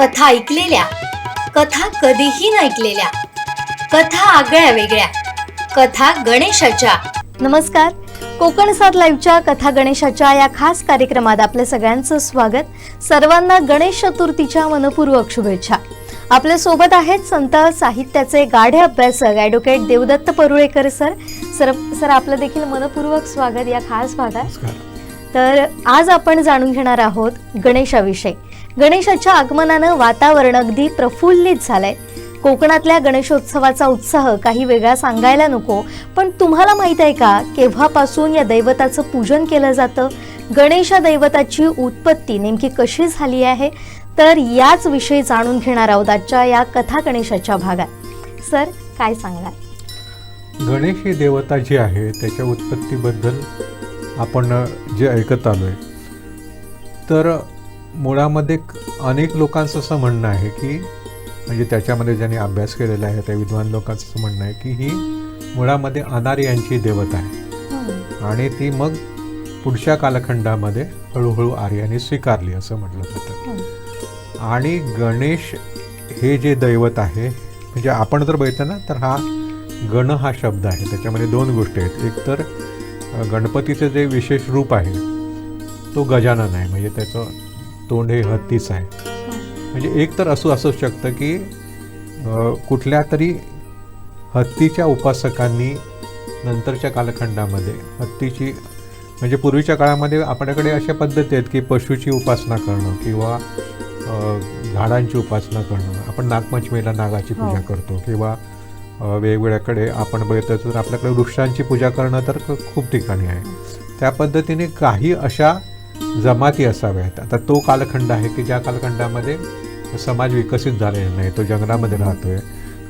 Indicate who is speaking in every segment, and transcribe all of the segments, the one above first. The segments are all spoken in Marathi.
Speaker 1: कथा ऐकलेल्या कथा कधीही न ऐकलेल्या कथा आगळ्या वेगळ्या कथा गणेशाच्या.
Speaker 2: नमस्कार. कोकण सात लाईव्हच्या कथा गणेशाच्या या खास कार्यक्रमात आपल्या सगळ्यांचं स्वागत. सर्वांना गणेश चतुर्थीच्या मनपूर्वक शुभेच्छा. आपल्यासोबत आहेत संत साहित्याचे गाढे अभ्यासक advocate Devdatt Parulekar sir. Sir sir आपलं देखील मनपूर्वक स्वागत या खास भागात. तर आज आपण जाणून घेणार आहोत गणेशाविषयी. गणेशाच्या आगमनानं वातावरण अगदी प्रफुल्लित झालंय. कोकणातल्या गणेशोत्सवाचा उत्साह काही वेगळा सांगायला नको पण तुम्हाला माहीत आहे का केव्हापासून या दैवताचं पूजन केलं जातं? गणेशा दैवताची उत्पत्ती नेमकी कशी झाली आहे? तर याच विषयी जाणून घेणार आहोत आजच्या या कथा गणेशाच्या भागात. सर काय सांगाल
Speaker 3: गणेश ही देवता जी आहे त्याच्या उत्पत्तीबद्दल आपण जे ऐकत आलो आहे तर मुळामध्ये अनेक लोकांचं असं म्हणणं आहे की म्हणजे त्याच्यामध्ये ज्यांनी अभ्यास केलेला आहे त्या विद्वान लोकांचं असं म्हणणं आहे की ही मुळामध्ये अनारी यांची देवता आहे. आणि ती मग पुढच्या कालखंडामध्ये हळूहळू आर्यांनी स्वीकारली असं म्हटलं जातं. आणि गणेश हे जे दैवत आहे म्हणजे आपण जर बघितलं ना तर हा गण हा शब्द आहे. त्याच्यामध्ये दोन गोष्टी आहेत. एक तर गणपतीचं जे विशेष रूप आहे तो गजानन आहे. म्हणजे त्याचं तोंड हे हत्तीच आहे. म्हणजे एक तर असं असू शकतं की कुठल्या तरी हत्तीच्या उपासकांनी नंतरच्या कालखंडामध्ये हत्तीची म्हणजे पूर्वीच्या काळामध्ये आपल्याकडे अशा पद्धती आहेत की पशुची उपासना करणं किंवा झाडांची उपासना करणं. आपण नागपंचमीला नागाची पूजा
Speaker 2: हो.
Speaker 3: करतो किंवा वेगवेगळ्याकडे आपण बघितलं तर आपल्याकडे वृक्षांची पूजा करणं तर खूप ठिकाणी आहे. त्या पद्धतीने काही अशा जमाती असाव्यात आता तो कालखंड आहे की ज्या कालखंडामध्ये समाज विकसित झालेला नाही तो जंगलामध्ये राहतो आहे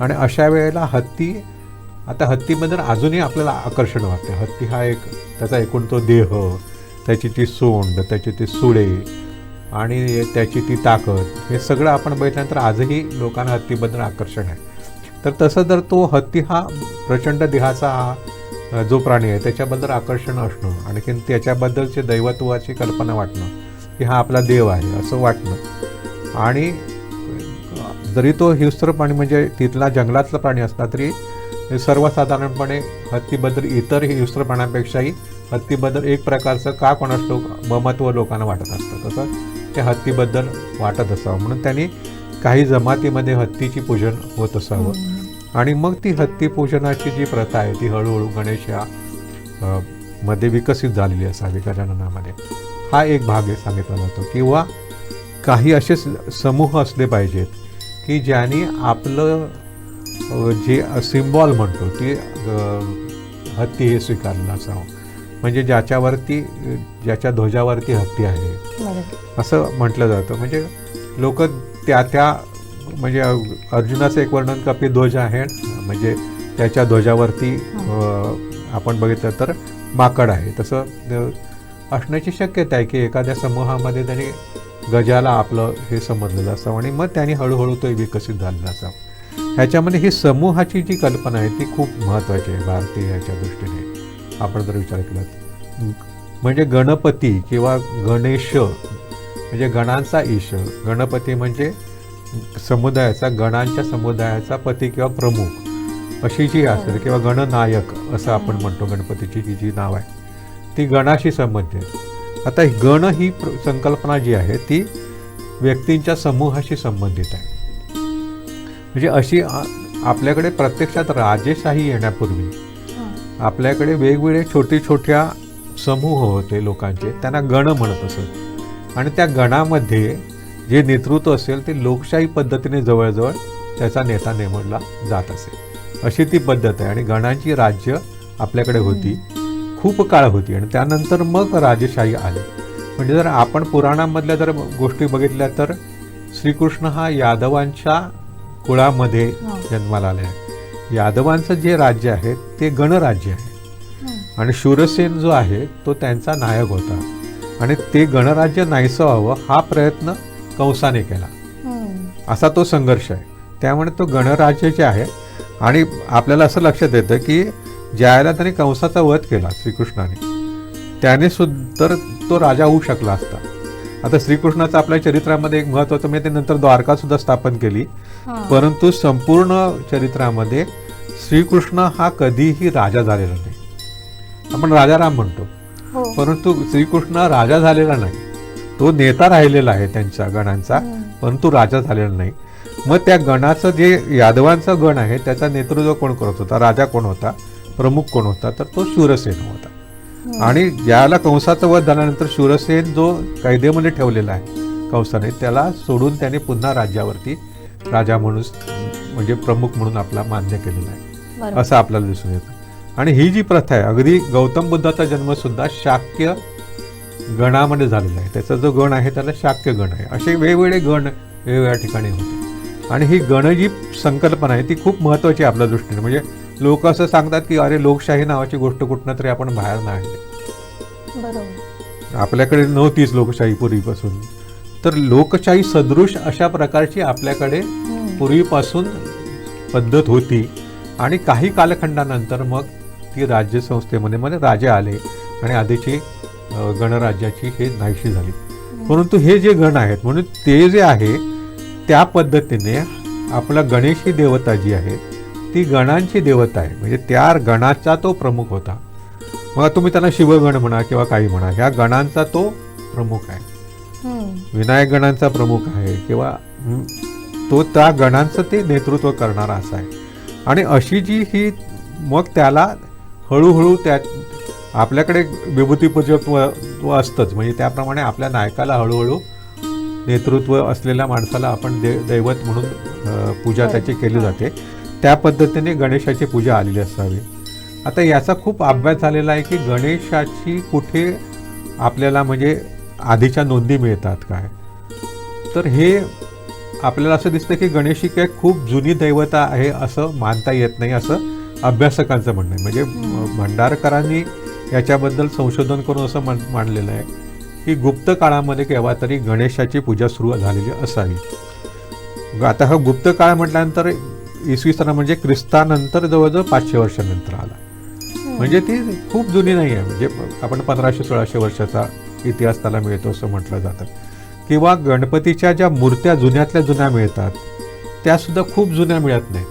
Speaker 3: आणि अशा वेळेला हत्ती आता हत्तीबद्दल अजूनही आपल्याला आकर्षण वाटते हत्ती हा एक त्याचा एकूण तो देह त्याची ती सोंड त्याची ती सुळे आणि त्याची ती ताकद हे सगळं आपण बघितल्यानंतर आजही लोकांना हत्तीबद्दल आकर्षण आहे. तर तसं जर तो हत्ती हा प्रचंड देहाचा हा जो प्राणी आहे त्याच्याबद्दल आकर्षण असणं आणखीन त्याच्याबद्दलचे दैवत्वाची कल्पना वाटणं की हा आपला देव आहे असं वाटणं. आणि जरी तो हिंस्त्र प्राणी म्हणजे तिथला जंगलातला प्राणी असला तरी सर्वसाधारणपणे हत्तीबद्दल इतर हिंस्त्र प्राण्यांपेक्षाही हत्तीबद्दल एक प्रकारचं का कोणास लोक ममत्व लोकांना वाटत असतं. तसं ते हत्तीबद्दल वाटत असावं. म्हणून त्यांनी काही जमातीमध्ये हत्तीची पूजन होत असावं. आणि मग ती हत्ती पूजनाची जी प्रथा आहे ती हळूहळू गणेश या मध्ये विकसित झालेली असावी गजाननामध्ये. हा एक भाग आहे सांगितला जातो. किंवा काही असे समूह असले पाहिजेत की ज्यांनी आपलं जे सिम्बॉल म्हणतो ती हत्ती हे स्वीकारलं असावं. म्हणजे ज्याच्यावरती ज्याच्या ध्वजावरती हत्ती आहे. असं म्हटलं जातं. म्हणजे लोक त्या त्या म्हणजे अर्जुनाचं एक वर्णन कपी ध्वज आहे. म्हणजे त्याच्या ध्वजावरती आपण बघितलं तर माकड आहे. तसं असण्याची शक्यता आहे की एखाद्या समूहामध्ये त्यांनी गजाला आपलं हे समजलेलं असावं आणि मग त्यांनी हळूहळू तो विकसित झालेला असावा ह्याच्यामध्ये ही समूहाची जी कल्पना आहे ती खूप महत्त्वाची आहे भारतीय ह्याच्या दृष्टीने. आपण जर विचार केला. म्हणजे गणपती किंवा गणेश म्हणजे गणांचा ईश. गणपती म्हणजे समुदायाचा गणांच्या समुदायाचा पती किंवा प्रमुख अशी जी असेल किंवा गणनायक असं आपण म्हणतो गणपतीची ही जी नाव आहे ती गणाशी संबंधित. आता ही गण ही प्र- संकल्पना जी आहे ती व्यक्तींच्या समूहाशी संबंधित आहे. म्हणजे अशी आपल्याकडे प्रत्यक्षात राजेशाही येण्यापूर्वी आपल्याकडे वेगवेगळे छोटे छोट्या समूह होते लोकांचे त्यांना गण म्हणत असत. आणि त्या गणामध्ये जे नेतृत्व असेल ते लोकशाही पद्धतीने जवळजवळ त्याचा नेता नेमला जात असे. अशी ती पद्धत आहे आणि गणांची राज्य आपल्याकडे होती खूप काळ होती आणि त्यानंतर मग राजेशाही आली. म्हणजे जर आपण पुराणामधल्या जर गोष्टी बघितल्या तर श्रीकृष्ण हा यादवांच्या कुळामध्ये. जन्माला आले आहे. यादवांचं जे राज्य आहे ते गणराज्य आहे. आणि शूरसेन जो आहे तो त्यांचा नायक होता. आणि ते गणराज्य नाहीसं व्हावं हा प्रयत्न कंसाने केला. असा तो संघर्ष आहे. त्यामुळे तो गणराज्य जे आहे. आणि आपल्याला असं लक्षात येतं की ज्यावेळेला त्याने कंसाचा वध केला श्रीकृष्णाने त्याने सुद्धा तो राजा होऊ शकला असता. आता श्रीकृष्णाचं आपल्या चरित्रामध्ये एक महत्वाचं म्हणजे ते नंतर द्वारका सुद्धा स्थापन केली.
Speaker 2: हा.
Speaker 3: परंतु संपूर्ण चरित्रामध्ये श्रीकृष्ण हा कधीही राजा झालेला नाही. आपण राजाराम म्हणतो.
Speaker 2: हो.
Speaker 3: परंतु श्रीकृष्ण राजा झालेला नाही. तो नेता राहिलेला आहे त्यांच्या गणांचा
Speaker 2: हम्म.
Speaker 3: परंतु राजा झालेला नाही. मग त्या गणाचं जे यादवांचा गण आहे त्याचा नेतृत्व कोण करत होता? राजा कोण होता? प्रमुख कोण होता? तर तो शूरसेन होता. आणि ज्याला कंसाचा वध झाल्यानंतर शूरसेन जो कैदेमध्ये ठेवलेला आहे कंसाने त्याला सोडून त्याने पुन्हा राज्यावरती राजा म्हणून म्हणजे प्रमुख म्हणून आपला मान्य केलेला आहे. असं आपल्याला दिसून येतं. आणि ही जी प्रथा आहे अगदी गौतम बुद्धाचा जन्म सुद्धा शाक्य गणामध्ये झालेला आहे. त्याचा जो गण आहे त्याला शाक्य गण आहे. असे वेगवेगळे गण वेगवेगळ्या ठिकाणी होते. आणि ही गण जी संकल्पना आहे ती खूप महत्त्वाची आहे आपल्या दृष्टीने. म्हणजे लोक असं सांगतात की अरे लोकशाही नावाची गोष्ट कुठनं तरी आपण बाहेर नाही आपल्याकडे नव्हतीच लोकशाही पूर्वीपासून. तर लोकशाही सदृश अशा प्रकारची आपल्याकडे. पूर्वीपासून पद्धत होती. आणि काही कालखंडानंतर मग ती राज्यसंस्थेमध्ये मध्ये राजे आले आणि आधीची गणराज्याची हे नाहीशी झाली. परंतु हे जे गण आहेत म्हणून ते जे आहे त्या पद्धतीने आपला गणेश देवता जी आहे ती गणांची देवता आहे. म्हणजे त्या गणाचा तो प्रमुख होता. मग तुम्ही त्यांना शिवगण म्हणा किंवा काही म्हणा ह्या गणांचा तो प्रमुख आहे. विनायक गणांचा प्रमुख आहे किंवा तो त्या गणांचं ते नेतृत्व करणारा असा आहे. आणि अशी जी ही मग त्याला हळूहळू त्या आपल्याकडे विभूतीपूजत्व व असतंच. म्हणजे त्याप्रमाणे आपल्या नायकाला हळूहळू नेतृत्व असलेल्या माणसाला आपण दे दैवत म्हणून पूजा त्याची केली जाते. त्या पद्धतीने गणेशाची पूजा आलेली असावी. आता याचा खूप अभ्यास झालेला आहे की गणेशाची कुठे आपल्याला म्हणजे आधीच्या नोंदी मिळतात काय? तर हे आपल्याला असं दिसतं की गणेश काय खूप जुनी दैवता आहे असं मानता येत नाही असं अभ्यासकांचं म्हणणं आहे. म्हणजे. भंडारकरांनी याच्याबद्दल संशोधन करून असं मान मांडलेलं आहे की गुप्त काळामध्ये केव्हा तरी गणेशाची पूजा सुरू झालेली असावी आता हा गुप्त काळ म्हटल्यानंतर इसवी सन म्हणजे ख्रिस्तानंतर जवळजवळ पाचशे वर्षानंतर आला. म्हणजे ती खूप जुनी नाही आहे म्हणजे आपण पंधराशे सोळाशे वर्षाचा इतिहास त्याला मिळतो असं म्हटलं जातं किंवा गणपतीच्या ज्या मूर्त्या जुन्यातल्या जुन्या मिळतात त्या सुद्धा खूप जुन्या मिळत नाहीत.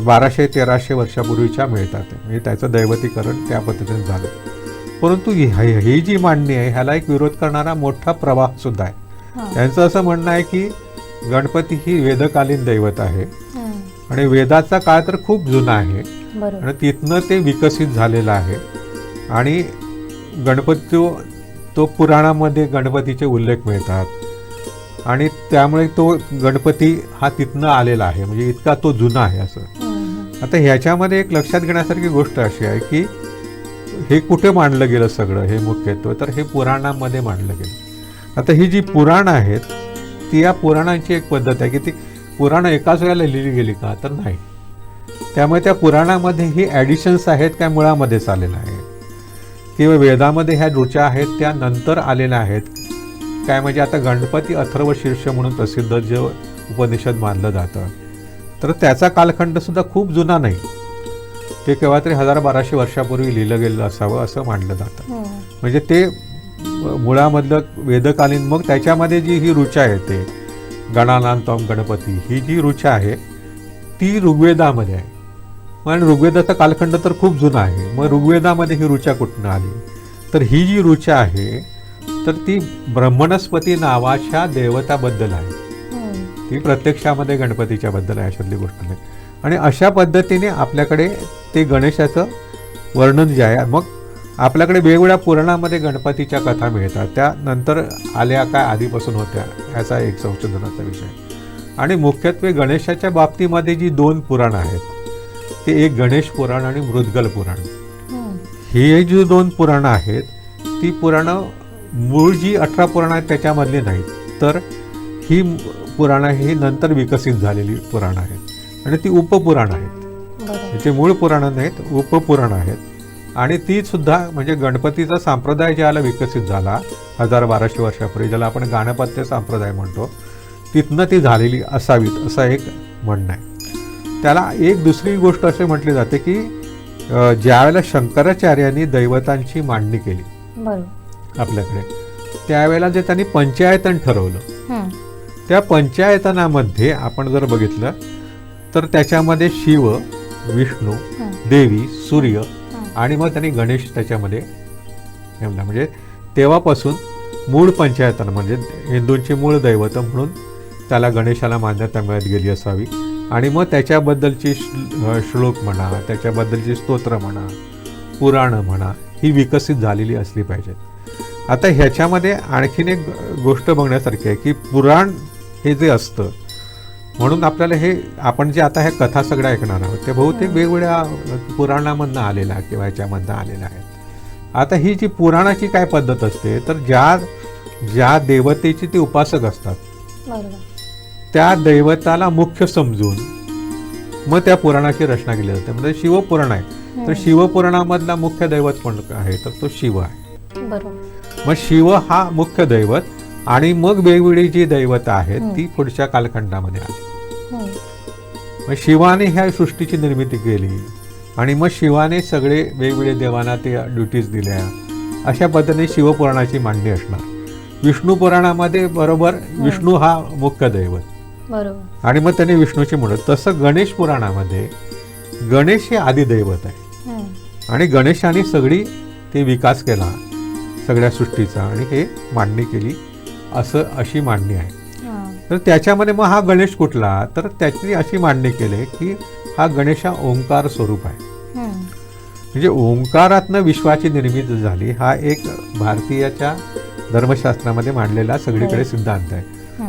Speaker 3: बाराशे तेराशे वर्षापूर्वीच्या मिळतात. म्हणजे त्याचं दैवतीकरण त्या पद्धतीने झालं. परंतु ही ही जी मांडणी आहे ह्याला एक विरोध करणारा मोठा प्रवाह सुद्धा आहे. त्यांचं असं म्हणणं आहे की गणपती ही वेदकालीन दैवत आहे. आणि वेदाचा काळ तर खूप जुना आहे. आणि तिथनं ते विकसित झालेलं आहे. आणि गणपती तो- तो पुराणामध्ये गणपतीचे उल्लेख मिळतात. आणि त्यामुळे तो गणपती हा तिथनं आलेला आहे. म्हणजे इतका तो जुना आहे असं. आता ह्याच्यामध्ये एक लक्षात घेण्यासारखी गोष्ट अशी आहे की हे कुठे मांडलं गेलं सगळं हे मुख्यत्व? तर हे पुराणामध्ये मांडलं गेलं. आता ही जी पुराणं आहेत ती या पुराणांची एक पद्धत आहे की ती पुराणं एकाच वेळेला लिहिली गेली का तर नाही. त्यामुळे त्या पुराणामध्ये ही ॲडिशन्स आहेत काय मुळामध्येच आलेलं आहे किंवा वेदामध्ये ह्या रुचा आहेत त्या नंतर आलेल्या आहेत. काय म्हणजे आता गणपती अथर्व शीर्ष म्हणून प्रसिद्ध जे उपनिषद मानलं जातं. तर त्याचा कालखंड सुद्धा खूप जुना नाही. ते केव्हा तरी हजार बाराशे वर्षापूर्वी लिहिलं गेलेलं असावं असं मानलं जातं.
Speaker 2: हम्म.
Speaker 3: म्हणजे ते मुळामधलं वेदकालीन मग त्याच्यामध्ये जी ही रुचा येते गणानांतम गणपती ही जी रुचा आहे ती ऋग्वेदामध्ये आहे. आणि ऋग्वेदाचा कालखंड तर खूप जुना आहे. मग ऋग्वेदामध्ये ही रुचा कुठनं आली? तर ही जी रुचा आहे तर ती ब्रह्मणस्पती नावाच्या देवताबद्दल आहे. ती प्रत्यक्षामध्ये गणपतीच्या बद्दल आहे अशातली गोष्ट नाही. आणि अशा पद्धतीने आपल्याकडे ते गणेशाचं वर्णन जे आहे मग आपल्याकडे वेगवेगळ्या पुराणामध्ये गणपतीच्या कथा मिळतात. त्या नंतर आल्या काय आधीपासून होत्या ह्याचा एक संशोधनाचा विषय. आणि मुख्यत्वे गणेशाच्या बाबतीमध्ये जी दोन पुराणं आहेत ते एक गणेश पुराण आणि मृदगल पुराण. ही जी दोन पुराणं आहेत ती पुराणं मूळ जी अठरा पुराणं आहेत त्याच्यामधली नाहीत तर ही पुराणं ही नंतर विकसित झालेली पुराणं आहेत. आणि ती उपपुराणं आहेत.
Speaker 2: बरोबर.
Speaker 3: याचे मूळ पुराणं नाहीत उपपुराणं आहेत. आणि ती सुद्धा म्हणजे गणपतीचा संप्रदाय ज्याला विकसित झाला हजार बाराशे वर्षापूर्वी ज्याला आपण गाणपत्य संप्रदाय म्हणतो तिथनं ती झालेली असावीत असं एक म्हणणं आहे. त्याला एक दुसरी गोष्ट असे म्हटली जाते की ज्यावेळेला शंकराचार्यांनी दैवतांची मांडणी केली
Speaker 2: बरोबर.
Speaker 3: आपल्याकडे त्यावेळेला जे त्यांनी पंचायतन ठरवलं. त्या पंचायतनामध्ये आपण जर बघितलं तर त्याच्यामध्ये शिव विष्णू. देवी सूर्य. आणि मग त्यांनी गणेश त्याच्यामध्ये नेमला म्हणजे तेव्हापासून मूळ पंचायतन म्हणजे हिंदूंची मूळ दैवत म्हणून त्याला गणेशाला मान्यता मिळत गेली असावी आणि मग त्याच्याबद्दलची श्लोक म्हणा त्याच्याबद्दलची स्तोत्र म्हणा पुराणं म्हणा ही विकसित झालेली असली पाहिजेत आता ह्याच्यामध्ये आणखीन एक गोष्ट बघण्यासारखी आहे की पुराण हे जे असतं म्हणून आपल्याला हे आपण जे आता ह्या कथा सगळ्या ऐकणार आहोत ते बहुतेक वेगवेगळ्या पुराणामधनं आलेल्या किंवा ह्याच्यामधनं आलेल्या आहेत आता ही जी पुराणाची काय पद्धत असते तर ज्या ज्या देवतेची ते उपासक असतात त्या दैवताला मुख्य समजून मग त्या पुराणाची रचना केली जाते. म्हणजे शिवपुराण आहे. तर. शिवपुराणामधला मुख्य दैवत पण आहे? तर तो शिव आहे.
Speaker 2: बरोबर.
Speaker 3: मग शिव हा मुख्य दैवत आणि मग वेगवेगळी जी दैवत आहेत. ती पुढच्या कालखंडामध्ये आली. मग शिवाने ह्या सृष्टीची निर्मिती केली आणि मग शिवाने सगळे वेगवेगळे देवांना ते ड्युटीज दिल्या. अशा पद्धतीने शिवपुराणाची मांडणी असणार. विष्णू पुराणामध्ये बरोबर विष्णू हा मुख्य दैवत. आणि मग त्याने विष्णूची म्हणत तसं गणेश पुराणामध्ये गणेश हे आदिदैवत आहे. आणि गणेशाने सगळी ते विकास केला. सगळ्या सृष्टीचा आणि हे मांडणी केली असं अशी मांडणी आहे
Speaker 2: हा.
Speaker 3: तर त्याच्यामध्ये मग हा गणेश कुठला तर त्याची अशी मांडणी केली की हा गणेश हा ओंकार स्वरूप आहे. म्हणजे ओंकारातनं विश्वाची निर्मिती झाली हा एक भारतीयाच्या धर्मशास्त्रामध्ये मांडलेला सगळीकडे
Speaker 2: हो.
Speaker 3: सिद्धांत आहे.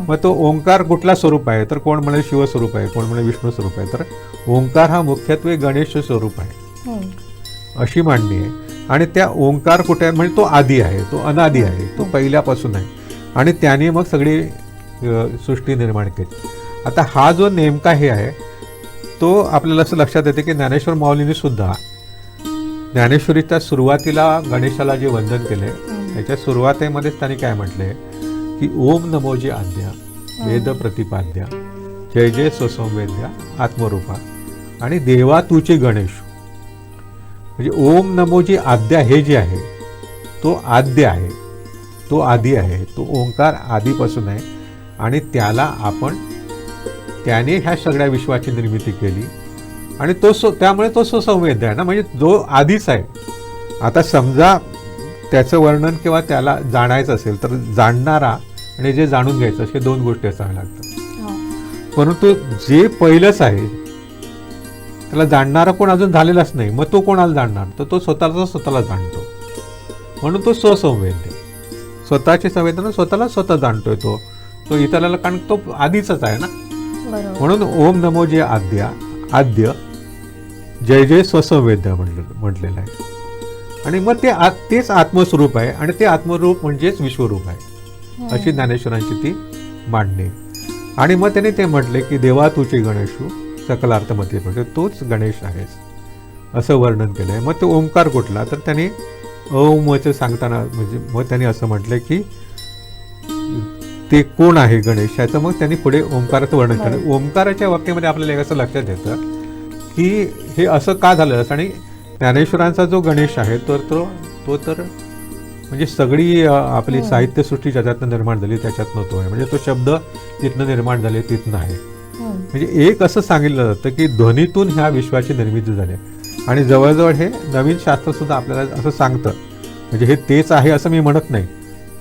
Speaker 3: मग तो ओंकार कुठला स्वरूप आहे तर कोण म्हणे शिव स्वरूप आहे कोण म्हणे विष्णू स्वरूप आहे तर ओंकार हा मुख्यत्वे गणेश स्वरूप आहे
Speaker 2: हम्म.
Speaker 3: अशी मांडणी आहे. आणि त्या ओंकार कुठे म्हणजे तो आदी आहे तो अनादी आहे तो पहिल्यापासून आहे. आणि त्याने मग सगळी सृष्टी निर्माण केली. आता हा जो नेमका हे आहे तो आपल्याला असं लक्षात येते की ज्ञानेश्वर माऊलीने सुद्धा ज्ञानेश्वरीच्या सुरुवातीला गणेशाला जे वंदन केले. त्याच्या सुरुवातीमध्येच त्यांनी काय म्हटले? की ओम नमोजी आद्या वेद प्रतिपाद्या जय जय स्वसंवेद्या आत्मरूपा. आणि देवा तुचे गणेश. म्हणजे ओम नमोजी आद्या हे जे आहे तो आद्य आहे तो आदी आहे तो ओंकार आधीपासून आहे. आणि त्याला आपण त्याने ह्या सगळ्या विश्वाची निर्मिती केली. आणि तो सो त्यामुळे तो सुसंवेद आहे ना म्हणजे जो आधीच आहे. आता समजा त्याचं वर्णन किंवा त्याला जाणायचं असेल तर जाणणारा आणि जे जाणून घ्यायचं असे दोन गोष्टी असाव्या लागतात.
Speaker 2: हा.
Speaker 3: परंतु जे पहिलंच आहे त्याला जाणणारा कोण अजून झालेलाच नाही मग तो कोणाला जाणणार? तर तो स्वतःला स्वतःला जाणतो. म्हणून तो स्वसंवेद्य स्वतःची संवेदना स्वतःला स्वतः जाणतोय तो. तो इतराला कारण तो आधीचाच आहे ना? म्हणून ओम नमो जे आद्या आद्य जय जय स्वसंवेद्य म्हटलं म्हटलेलं आहे. आणि मग ते आ तेच आत्मस्वरूप आहे आणि ते आत्मरूप म्हणजेच विश्वरूप आहे. अशी ज्ञानेश्वरांची ती मांडणी. आणि मग त्याने ते म्हटले की देवा तुचे गणेशू सकलार्थमते म्हणजे तोच गणेश आहेस. असं वर्णन केलं आहे मग ते ओंकार कुठला? तर त्याने ओमचं सांगताना म्हणजे मग त्यांनी असं म्हटलं की ते कोण आहे गणेश? ह्याचं मग त्यांनी पुढे ओंकाराचं वर्णन केलं. ओंकाराच्या बाबतीमध्ये आपल्याला एक असं लक्षात येतं की हे असं का झालं? असं आणि ज्ञानेश्वरांचा जो गणेश आहे तर तो तो तर म्हणजे सगळी आपली
Speaker 2: हम्म.
Speaker 3: साहित्यसृष्टी ज्याच्यातनं निर्माण झाली त्याच्यातनं तो आहे. म्हणजे तो शब्द जिथनं निर्माण झाले तिथनं आहे. म्हणजे एक असं सांगितलं जातं की ध्वनीतून ह्या विश्वाची निर्मिती झाली आणि जवळजवळ हे नवीन शास्त्र सुद्धा आपल्याला असं सांगतं. म्हणजे हे तेच आहे असं मी म्हणत नाही.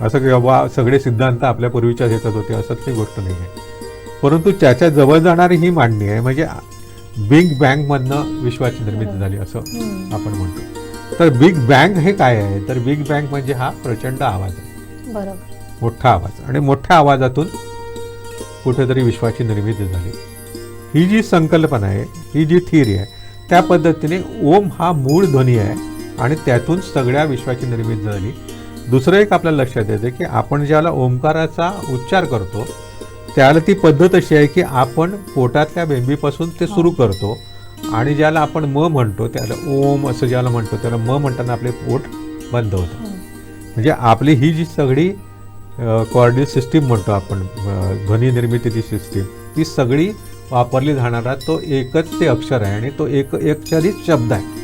Speaker 3: असं की बाबा सगळे सिद्धांत आपल्या पूर्वीच्या ह्याच्यात होते असंच काही गोष्ट नाही आहे. परंतु त्याच्याजवळ जाणारी ही मांडणी आहे म्हणजे बिग बँगमधनं विश्वाची निर्मिती झाली असं. आपण म्हणतो. तर बिग बँग हे काय आहे? तर बिग बँग म्हणजे हा प्रचंड आवाज आहे.
Speaker 2: बरोबर.
Speaker 3: मोठा आवाज. आणि मोठ्या आवाजातून कुठेतरी विश्वाची निर्मिती झाली. ही जी संकल्पना आहे ही जी थिअरी आहे त्या पद्धतीने ओम हा मूळ ध्वनी आहे आणि त्यातून सगळ्या विश्वाची निर्मिती झाली. दुसरं एक आपल्याला लक्षात येते की आपण ज्याला ओंकाराचा उच्चार करतो त्याला ती पद्धत अशी आहे की आपण पोटातल्या बेंबीपासून ते सुरू करतो आणि ज्याला आपण म म्हणतो त्याला ओम असं ज्याला म्हणतो त्याला म म्हणताना आपले पोट बंद होतं.
Speaker 2: हम्म.
Speaker 3: म्हणजे आपली ही जी सगळी कॉर्डियल सिस्टीम म्हणतो आपण ध्वनी निर्मितीची सिस्टीम ती सगळी वापरली जाणारा तो एकच ते अक्षर आहे आणि तो एक एकचारीत शब्द आहे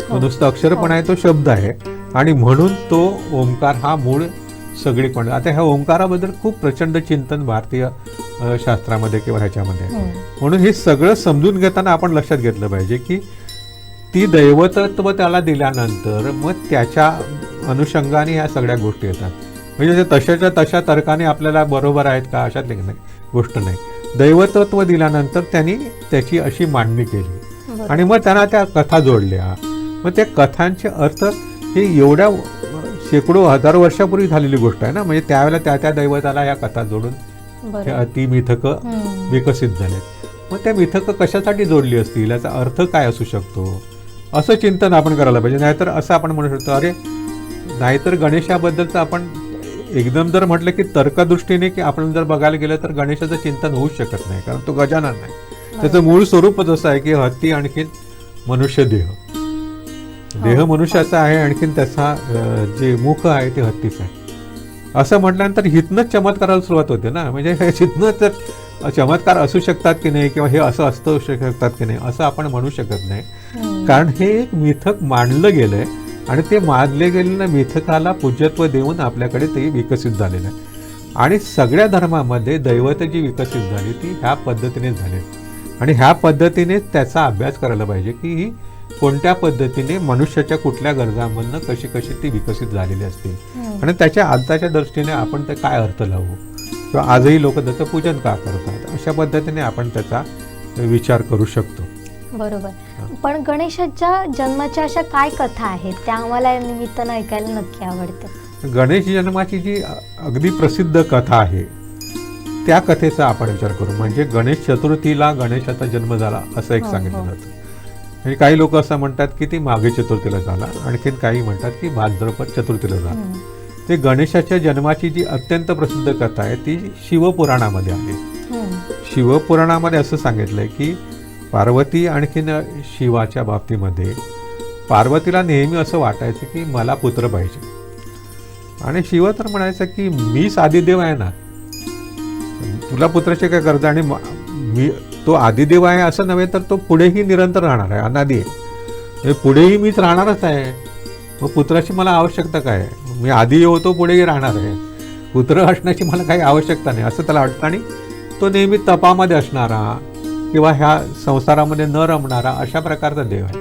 Speaker 3: तो
Speaker 2: हो.
Speaker 3: नुसतं अक्षर पण आहे तो शब्द आहे आणि म्हणून तो ओंकार हा मूळ सगळी कोण आता ह्या ओंकाराबद्दल खूप प्रचंड चिंतन भारतीय शास्त्रामध्ये किंवा ह्याच्यामध्ये.
Speaker 2: हम्म.
Speaker 3: म्हणून हे सगळं समजून घेताना आपण लक्षात घेतलं पाहिजे की ती दैवतत्व त्याला दिल्यानंतर मग त्याच्या अनुषंगाने ह्या सगळ्या गोष्टी येतात म्हणजे ते तशाच्या तशा तर्काने आपल्याला बरोबर आहेत का अशातली नाही गोष्ट नाही. दैवतत्व दिल्यानंतर त्यांनी त्याची अशी मांडणी केली. आणि मग त्यांना त्या कथा जोडल्या. मग त्या कथांचे अर्थ हे एवढ्या शेकडो हजार वर्षापूर्वी झालेली गोष्ट आहे ना म्हणजे त्यावेळेला त्या त्या दैवताला ह्या कथा जोडून ती मिथकं. विकसित झालेत मग त्या मिथकं कशासाठी जोडली असतील याचा अर्थ काय असू शकतो? असं चिंतन आपण करायला पाहिजे. नाहीतर असं आपण म्हणू शकतो अरे नाहीतर गणेशाबद्दलचं आपण एकदम जर म्हटलं की तर्कदृष्टीने की आपण जर बघायला गेलं तर गणेशाचं चिंतन होऊच शकत नाही कारण तो गजानन नाही. त्याचं मूळ स्वरूपच असं आहे की हत्ती आणखीन मनुष्य देह. देह
Speaker 2: हो.
Speaker 3: मनुष्याचा आहे आणखीन त्याचा जे मुख आहे ते हत्तीचं आहे. असं म्हटल्यानंतर हितनंच चमत्काराला सुरुवात होते ना. म्हणजे हे हितनं तर चमत्कार असू शकतात की नाही किंवा हे असं असतं शकतात की नाही असं आपण म्हणू शकत नाही.
Speaker 2: हम्म.
Speaker 3: कारण हे एक मिथक मांडलं गेलंय. आणि ते मानले गेलेल्या मिथकाला पूज्यत्व देऊन आपल्याकडे ते विकसित झालेलं आहे. आणि सगळ्या धर्मामध्ये दैवत जी विकसित झाली ती ह्या पद्धतीने झाली. आणि ह्या पद्धतीने त्याचा अभ्यास करायला पाहिजे की ही कोणत्या पद्धतीने मनुष्याच्या कुठल्या गरजांमधनं कशी कशी ती विकसित झालेली असते. आणि त्याच्या आजच्या दृष्टीने आपण ते काय अर्थ लावू? किंवा आजही लोक त्याचं पूजन का करतात अशा पद्धतीने आपण त्याचा विचार करू शकतो.
Speaker 2: बरोबर. पण गणेशाच्या जन्माच्या अशा काय कथा आहेत? त्या आम्हाला या निमित्तानं ऐकायला नक्की आवडतं.
Speaker 3: गणेश जन्माची जी अगदी प्रसिद्ध कथा आहे त्या कथेचा आपण विचार करू. म्हणजे गणेश चतुर्थीला गणेशाचा जन्म झाला असं एक
Speaker 2: हो,
Speaker 3: सांगितलं
Speaker 2: हो.
Speaker 3: जातं. म्हणजे काही लोक असं म्हणतात की ती मागे चतुर्थीला झाला आणखीन काही म्हणतात की भाद्रपद चतुर्थीला झाला. ते गणेशाच्या जन्माची जी अत्यंत प्रसिद्ध कथा आहे ती शिवपुराणामध्ये आहे. शिवपुराणामध्ये असं सांगितलंय की पार्वती आणखीन शिवाच्या बाबतीमध्ये पार्वतीला नेहमी असं वाटायचं की मला पुत्र पाहिजे. आणि शिव तर म्हणायचं की मीच आदिदेव आहे ना. तुला पुत्राची काय गरज आणि मी तो आदिदेव आहे असं नव्हे तर तो पुढेही निरंतर राहणार आहे अनादी आहे. म्हणजे पुढेही मीच राहणारच आहे. मग पुत्राची मला आवश्यकता काय मी आधी होतो पुढेही राहणार आहे. पुत्र असण्याची मला काही आवश्यकता नाही असं त्याला वाटतं. आणि तो नेहमी तपामध्ये असणारा. किंवा ह्या संसारामध्ये न रमणारा अशा प्रकारचा देव आहे.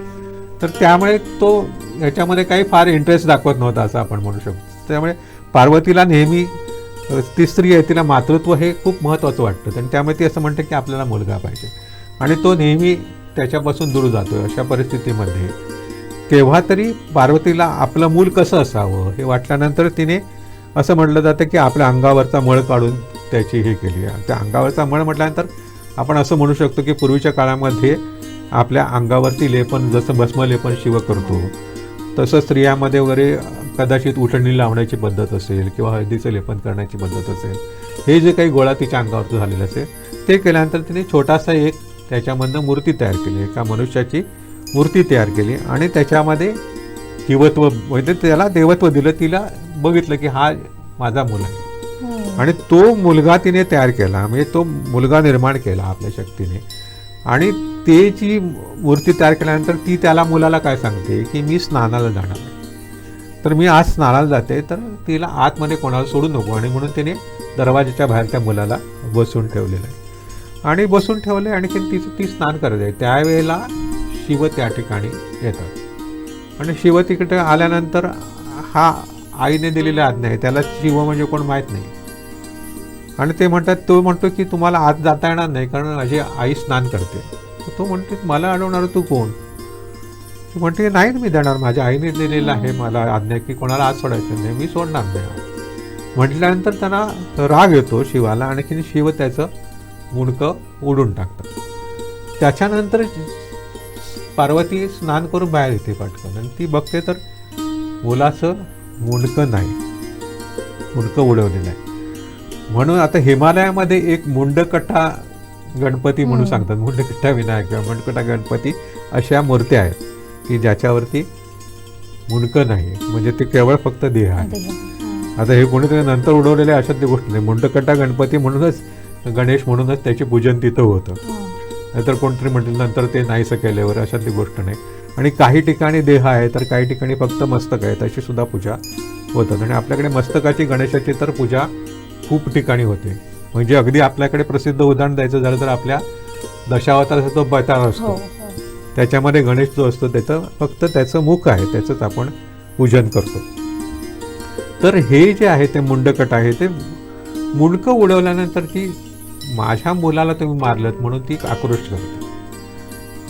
Speaker 3: तर त्यामुळे तो ह्याच्यामध्ये काही फार इंटरेस्ट दाखवत नव्हता असं आपण म्हणू शकतो. त्यामुळे पार्वतीला नेहमी ती स्त्री आहे तिला मातृत्व हे खूप महत्त्वाचं वाटतं. आणि त्यामुळे ती असं म्हणते की आपल्याला मुलगा पाहिजे. आणि तो नेहमी त्याच्यापासून दूर जातो अशा परिस्थितीमध्ये. तेव्हा तरी पार्वतीला आपलं मूल कसं असावं हे वाटल्यानंतर तिने असं म्हटलं जातं की आपल्या अंगावरचा मळ काढून त्याची हे केली. आहे त्या अंगावरचा मळ म्हटल्यानंतर आपण असं म्हणू शकतो की पूर्वीच्या काळामध्ये आपल्या अंगावरती लेपन जसं भस्मलेपन शिव करतो तसं स्त्रियामध्ये वगैरे कदाचित उठणी लावण्याची पद्धत असेल किंवा हळदीचं लेपन करण्याची पद्धत असेल हे जे काही गोळा तिच्या अंगावरती झालेलं असेल ते केल्यानंतर तिने छोटासा एक त्याच्यामधनं मूर्ती तयार केली एका मनुष्याची मूर्ती तयार केली आणि त्याच्यामध्ये शिवत्व म्हणजे त्याला देवत्व दिलं तिला बघितलं की हा माझा मुल आहे. आणि तो मुलगा तिने तयार केला म्हणजे तो मुलगा निर्माण केला आपल्या शक्तीने. आणि ते जी मूर्ती तयार केल्यानंतर ती त्याला मुलाला काय सांगते की मी स्नानाला जाणार तर मी आज स्नानाला जाते तर तिला आतमध्ये कोणाला सोडू नको. आणि म्हणून तिने दरवाजाच्या बाहेर त्या मुलाला बसून ठेवलेलं आहे. आणि बसून ठेवले आणखी तिचं ती स्नान करत आहे. त्यावेळेला शिव त्या ठिकाणी येतात. आणि शिव तिकडे आल्यानंतर हा आईने दिलेली आज्ञा आहे. त्याला शिव म्हणजे कोण माहीत नाही. आणि ते म्हणतात तो म्हणतो की तुम्हाला आत जाता येणार नाही कारण माझी आई स्नान करते. तो म्हणतो मला अडवणार तू कोण? ती म्हणते नाही मी देणार. माझ्या आईने दिलेलं आहे मला आज्ञा की कोणाला आत सोडायचं नाही. मी सोडणार नाही. म्हटल्यानंतर त्यांना राग येतो शिवाला. आणखीन शिव त्याचं मुंडकं उडून टाकतं त्याच्यानंतर पार्वती स्नान करून बाहेर येते पटकन आणि ती बघते तर मुलाचं मुंडकं नाही. मुंडकं उडवलेलं आहे म्हणून आता हिमालयामध्ये एक मुंडकट्टा गणपती म्हणून. सांगतात. मुंडकट्टा विनायक किंवा मुंडकट्टा गणपती अशा मूर्त्या आहेत की ज्याच्यावरती मुंडकं नाही. म्हणजे ते केवळ फक्त देह आहे. आता हे कोणीतरी नंतर उडवलेले अशातली गोष्ट नाही. मुंडकट्टा गणपती म्हणूनच गणेश म्हणूनच त्याचे पूजन तिथं होतं. नाहीतर कोणतरी म्हणतील नंतर ते नाहीसं केल्यावर अशातली गोष्ट नाही. आणि काही ठिकाणी देह आहे तर काही ठिकाणी फक्त मस्तक आहे. तशी सुद्धा पूजा होतात. आणि आपल्याकडे मस्तकाची गणेशाची तर पूजा खूप ठिकाणी होते. म्हणजे अगदी आपल्याकडे प्रसिद्ध उदाहरण द्यायचं झालं तर आपल्या दशावताराचा तो
Speaker 2: हो
Speaker 3: असतो.
Speaker 2: हो
Speaker 3: त्याच्यामध्ये गणेश जो असतो त्याचं फक्त त्याचं मुख आहे त्याचंच आपण पूजन करतो. तर हे जे आहे ते मुंडकट आहे ते मुंडकं उडवल्यानंतर ती माझ्या मुलाला तुम्ही मारलं म्हणून ती आक्रोश करते.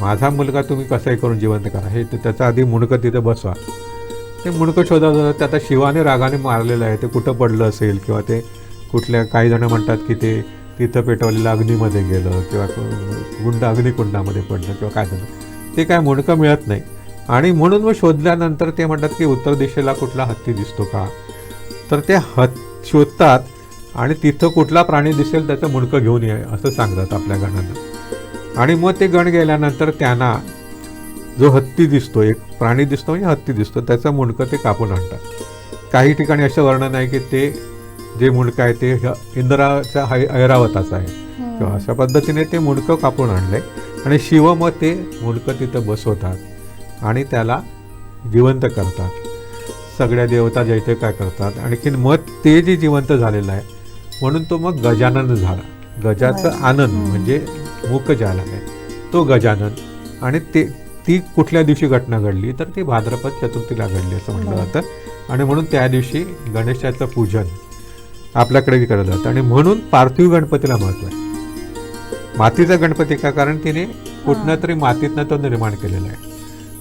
Speaker 3: माझा मुलगा तुम्ही कसंही करून जिवंत करा. हे ते आधी मुणकं तिथे बसवा. ते मुणकं शोधा जातात ते आता शिवाने रागाने मारलेलं आहे. ते कुठं पडलं असेल किंवा ते कुठल्या काही जण म्हणतात की ते तिथं पेटवलेलं अग्नीमध्ये गेलं किंवा गुंड अग्निकुंडामध्ये पडलं किंवा काय झालं. ते काय मुणकं मिळत नाही. आणि म्हणून मग शोधल्यानंतर ते म्हणतात की उत्तर दिशेला कुठला हत्ती दिसतो का? तर ते हत शोधतात आणि तिथं कुठला प्राणी दिसेल त्याचं मुणकं घेऊन ये असं सांगतात आपल्या गणांना. आणि मग ते गण गेल्यानंतर त्यांना जो हत्ती दिसतो एक प्राणी दिसतो म्हणजे हत्ती दिसतो त्याचं मुंडकं ते कापून आणतात. काही ठिकाणी असं वर्णन आहे की ते जे मुंडकं आहे ते इंद्राच्या है ऐरावताचं आहे. किंवा अशा पद्धतीने ते मुंडकं कापून आणले आणि शिव मग ते मुंडकं तिथं बसवतात आणि त्याला जिवंत करतात. सगळ्या देवता इथे काय करतात. आणखीन मग ते जे जिवंत झालेलं आहे म्हणून तो मग गजानन झाला. गजाचं. आनंद. म्हणजे मुक ज्याला आहे तो गजानन. आणि ते ती कुठल्या दिवशी घटना घडली तर ती भाद्रपद चतुर्थीला घडली असं म्हटलं. जातं. आणि म्हणून त्या दिवशी गणेशाचं पूजन आपल्याकडे केलं जातं. आणि म्हणून पार्थिव गणपतीला महत्त्व आहे. मातीचा गणपती का? कारण तिने कुठनं तरी मातीतनं तो निर्माण केलेला आहे.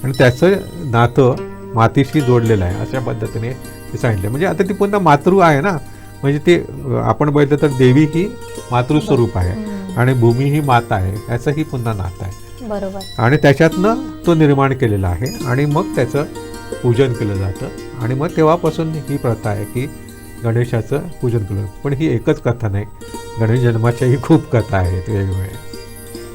Speaker 3: आणि त्याचं नातं मातीशी जोडलेलं आहे अशा पद्धतीने ते सांगितलं. म्हणजे आता ती पुन्हा मातृ आहे ना. म्हणजे ते आपण बघितलं तर देवी ही मातृस्वरूप आहे. आणि भूमी ही माता आहे याचंही पुन्हा नातं आहे.
Speaker 2: बरोबर.
Speaker 3: आणि त्याच्यातनं तो निर्माण केलेला आहे आणि मग त्याचं पूजन केलं जातं. आणि मग तेव्हापासून ही प्रथा आहे की गणेशाचं पूजन केलं जातं. पण ही एकच कथा नाही. गणेश जन्माच्याही खूप कथा आहेत वेगवेगळ्या.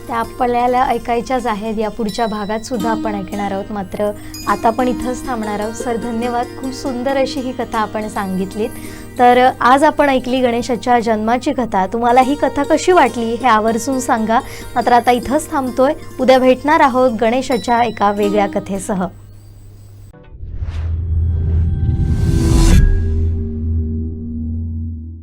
Speaker 2: त्या आपल्याला ऐकायच्याच आहेत. या पुढच्या भागात सुद्धा आपण ऐकणार आहोत. मात्र आता पण इथंच थांबणार आहोत. सर धन्यवाद. खूप सुंदर अशी ही कथा आपण सांगितलीत. तर आज आपण ऐकली गणेशाच्या जन्माची कथा. तुम्हाला ही कथा कशी वाटली हे आवर्जून सांगा. मात्र आता इथंच थांबतोय. उद्या भेटणार आहोत गणेशाच्या एका वेगळ्या कथेसह.